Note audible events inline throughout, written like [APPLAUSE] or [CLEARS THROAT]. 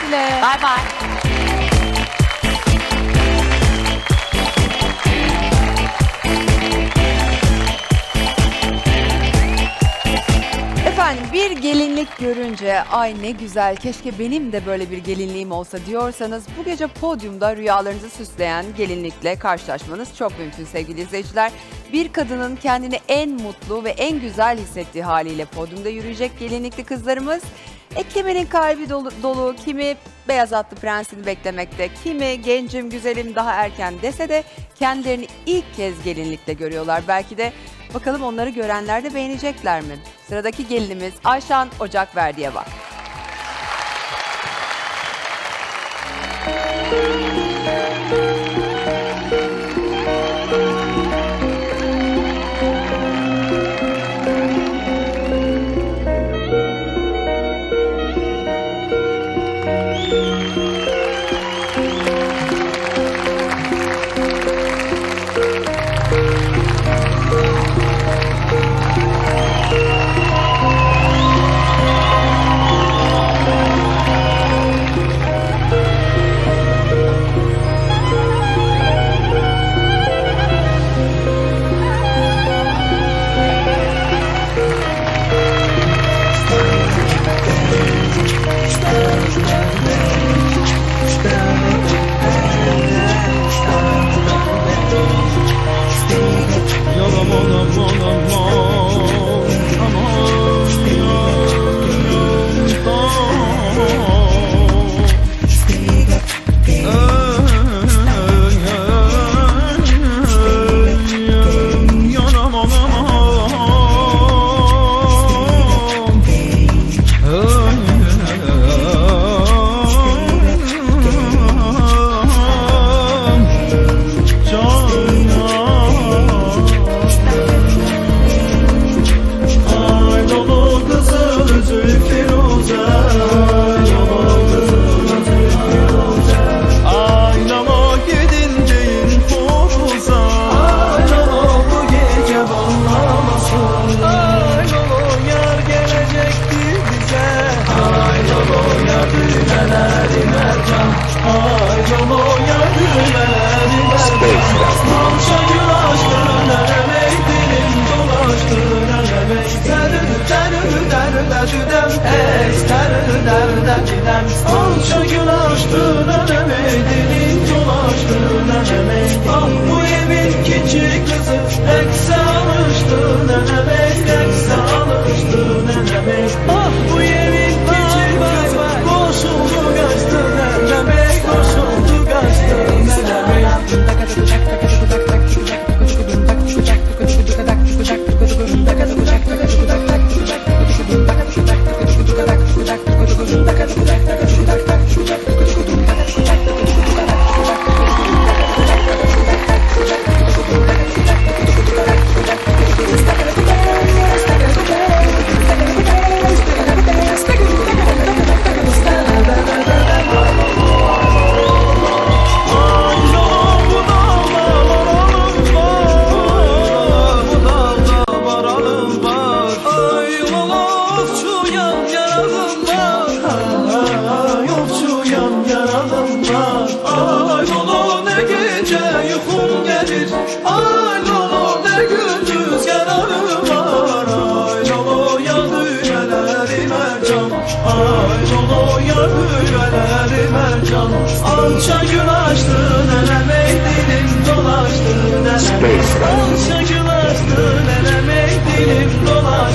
Güle güle. Bay bay. Efendim bir gelinlik görünce ay ne güzel keşke benim de böyle bir gelinliğim olsa diyorsanız bu gece podyumda rüyalarınızı süsleyen gelinlikle karşılaşmanız çok mümkün sevgili izleyiciler. Bir kadının kendini en mutlu ve en güzel hissettiği haliyle podyumda yürüyecek gelinlikli kızlarımız. E kimimin kalbi dolu, dolu, kimi beyaz atlı prensini beklemekte, kimi gencim güzelim daha erken dese de kendilerini ilk kez gelinlikle görüyorlar. Belki de bakalım onları görenler de beğenecekler mi? Sıradaki gelinimiz Ayşan Ocakverdi'ye bak. Yalan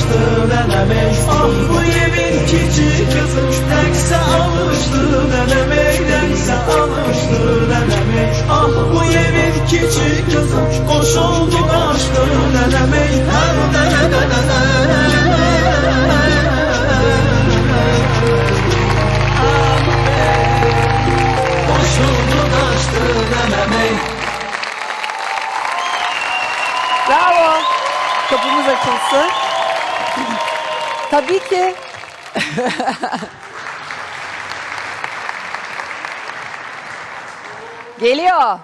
dolaştı neneme Ah bu evin küçük kızı tekse alıştı neneme Tekse alıştı neneme Ah bu evin küçük kızı Koş oldu kaçtı neneme Her kaçtı neneme Bravo. Kapımız açılsın. Tabii ki. Geliyor.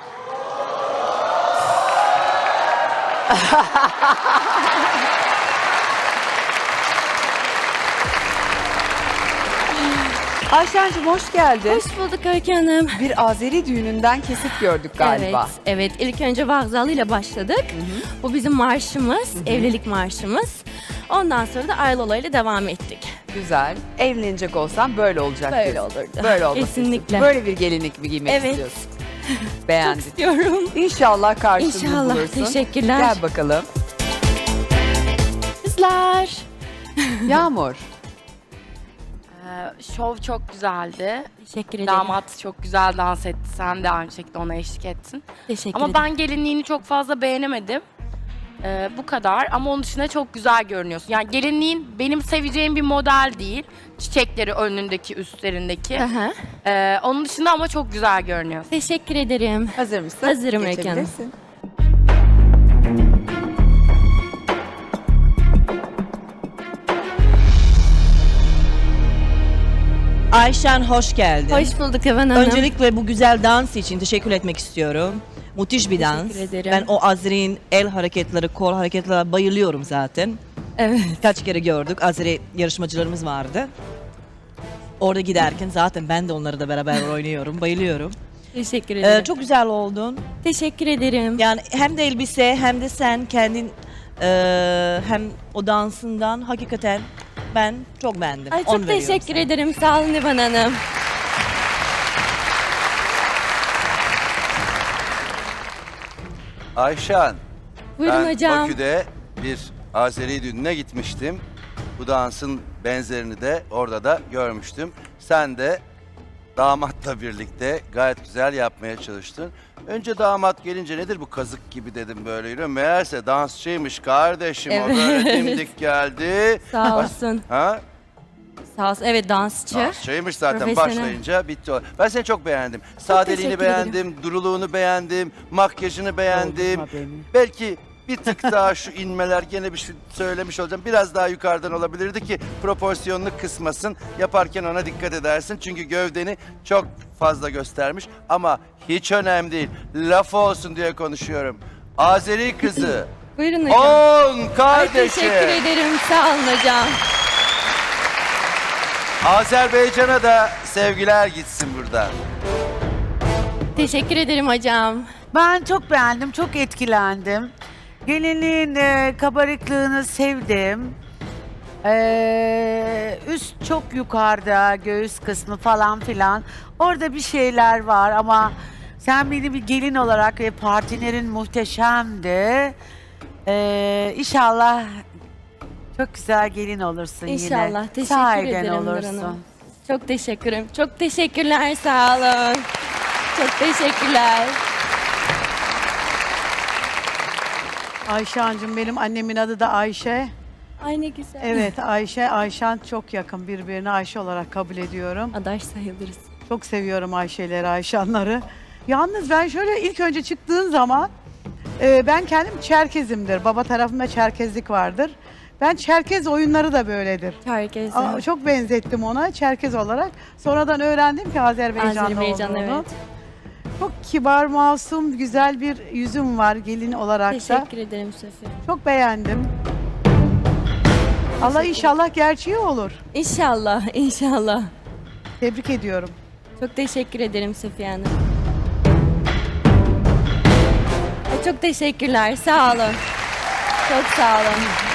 Ayşen'cim hoş geldin. Hoş bulduk Öykü Hanım. Bir Azeri düğününden kesit gördük galiba. Evet, evet. İlk önce Vağzalı ile başladık. Bu bizim marşımız, evlilik marşımız. Ondan sonra da Aylola ile devam ettik. Güzel. Evlenecek olsam böyle olacak. Böyle diyorsun. olurdu. Böyle olması Kesinlikle. istiyorsun. Böyle bir gelinlik mi giymek Evet. istiyorsun? [LAUGHS] Beğendin. İstiyorum. İnşallah karşılığını İnşallah. bulursun. Teşekkürler. Gel bakalım. Kızlar. [LAUGHS] Yağmur. Ee, Şov çok güzeldi. Teşekkür ederim. Damat çok güzel dans etti. Sen de aynı şekilde ona eşlik ettin. Teşekkür Ama ederim. ben gelinliğini çok fazla beğenemedim. Ee, bu kadar ama onun dışında çok güzel görünüyorsun. Yani gelinliğin benim seveceğim bir model değil. Çiçekleri önündeki, üstlerindeki. Aha. Ee, onun dışında ama çok güzel görünüyorsun. Teşekkür ederim. Hazır mısın? Hazırım Öykü Hanım. Geçebilirsin. Ayşen hoş geldin. Hoş bulduk Evan Hanım. Öncelikle bu güzel dans için teşekkür etmek istiyorum. Müthiş bir dans. ederim. Ben o Azri'nin el hareketleri, kol hareketlerine bayılıyorum zaten. Evet. Kaç kere gördük. Azri yarışmacılarımız vardı. Orada giderken zaten ben de onları da beraber oynuyorum. Bayılıyorum. Teşekkür Ee, ederim. çok güzel oldun. Teşekkür ederim. Yani hem de elbise hem de sen kendin e, hem o dansından hakikaten ben çok beğendim. Ay On çok veriyorum teşekkür sana. ederim. Sağ olun Evan Hanım. Ayşen, Buyurun ben hocam. Bakü'de bir Azeri düğününe gitmiştim. Bu dansın benzerini de orada da görmüştüm. Sen de damatla birlikte gayet güzel yapmaya çalıştın. Önce damat gelince nedir bu kazık gibi dedim böyle yürüyorum. Meğerse dansçıymış kardeşim o böyle dimdik geldi. Sağ olsun. Ha? Sağ olsun. Evet dansçı. Dansçıymış zaten Profesyonel. başlayınca bitti o. Ben seni çok beğendim. Sadeliğini teşekkür ederim. beğendim, duruluğunu beğendim, makyajını beğendim. Belki bir tık daha şu inmeler gene bir şey söylemiş olacağım. Biraz daha yukarıdan olabilirdi ki proporsiyonunu kısmasın. Yaparken ona dikkat edersin. Çünkü gövdeni çok fazla göstermiş. Ama hiç önemli değil. Laf olsun diye konuşuyorum. Azeri kızı. [CLEARS THROAT] Buyurun hocam. On Ay, teşekkür ederim. Sağ olun hocam. Azerbaycan'a da sevgiler gitsin buradan. Teşekkür ederim hocam. Ben çok beğendim, çok etkilendim. Gelinliğin e, kabarıklığını sevdim. Ee, üst çok yukarıda, göğüs kısmı falan filan. Orada bir şeyler var ama sen beni bir gelin olarak ve partinerin muhteşemdi. Ee, inşallah çok güzel gelin olursun yine. İnşallah. Teşekkür Sahiden ederim Nur olursun. Hanım. Çok teşekkürüm. Çok teşekkürler. Sağ olun. Çok teşekkürler. Ayşancığım benim annemin adı da Ayşe. Ay ne güzel. Evet Ayşe, Ayşan çok yakın birbirine Ayşe olarak kabul ediyorum. Adaş sayılırız. Çok seviyorum Ayşeleri, Ayşanları. Yalnız ben şöyle ilk önce çıktığın zaman e, ben kendim Çerkezimdir. Baba tarafımda Çerkezlik vardır. Ben Çerkez oyunları da böyledir. Herkese. Aa, çok benzettim ona Çerkez olarak. Sonradan öğrendim ki Azerbaycanlı Azerbaycan olduğunu. evet. Çok kibar, masum, güzel bir yüzüm var gelin olarak da. Teşekkür ederim Sofi. Çok beğendim. Allah inşallah gerçeği olur. İnşallah, inşallah. Tebrik ediyorum. Çok teşekkür ederim Sofiye Hanım. Çok teşekkürler. Sağ olun. Çok sağ olun.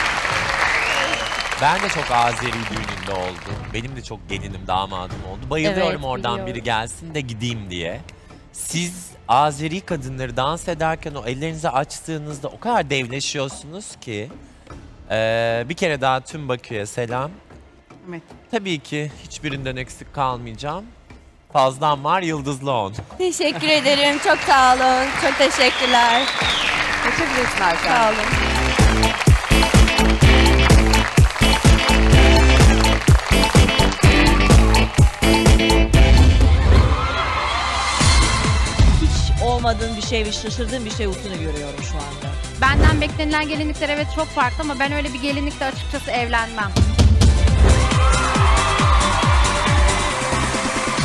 Ben de çok Azeri düğününde oldum. Benim de çok gelinim, damadım oldu. Bayılıyorum Evet, oradan biliyorum. biri gelsin de gideyim diye. Siz Azeri kadınları dans ederken o ellerinizi açtığınızda o kadar devleşiyorsunuz ki. Ee, bir kere daha tüm Bakü'ye selam. Evet. Tabii ki hiçbirinden eksik kalmayacağım. Fazlan var, yıldızlı on. Teşekkür ederim. Çok sağ olun. Çok teşekkürler. Geçebilirsin. Sağ olun. Hiç olmadığın bir şey ve şaşırdığın bir şey üstüne görüyorum şu anda. Benden beklenilen gelinlikler evet çok farklı ama ben öyle bir gelinlikle açıkçası evlenmem.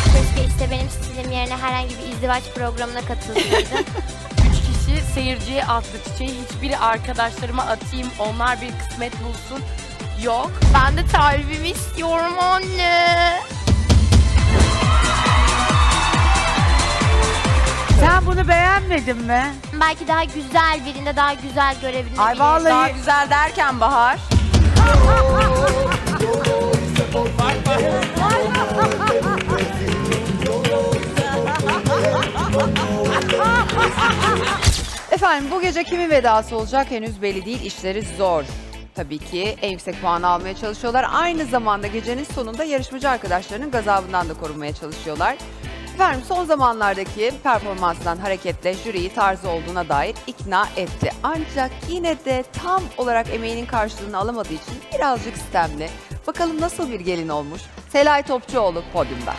Keşke işte benim stilim yerine herhangi bir izdivaç programına katılsaydı. [LAUGHS] Üç kişi seyirciye attı çiçeği. Hiçbiri arkadaşlarıma atayım, onlar bir kısmet bulsun. Yok. Ben de talibimi istiyorum anne. Beğenmedin mi? Belki daha güzel birinde daha güzel görebilirim. Ay vallahi Daha güzel derken Bahar. Efendim bu gece kimin vedası olacak henüz belli değil. İşleri zor. Tabii ki en yüksek puanı almaya çalışıyorlar. Aynı zamanda gecenin sonunda yarışmacı arkadaşlarının gazabından da korunmaya çalışıyorlar. Efendim son zamanlardaki performansından hareketle jüriyi tarzı olduğuna dair ikna etti. Ancak yine de tam olarak emeğinin karşılığını alamadığı için birazcık sistemli. Bakalım nasıl bir gelin olmuş? Selay Topçuoğlu podyumda.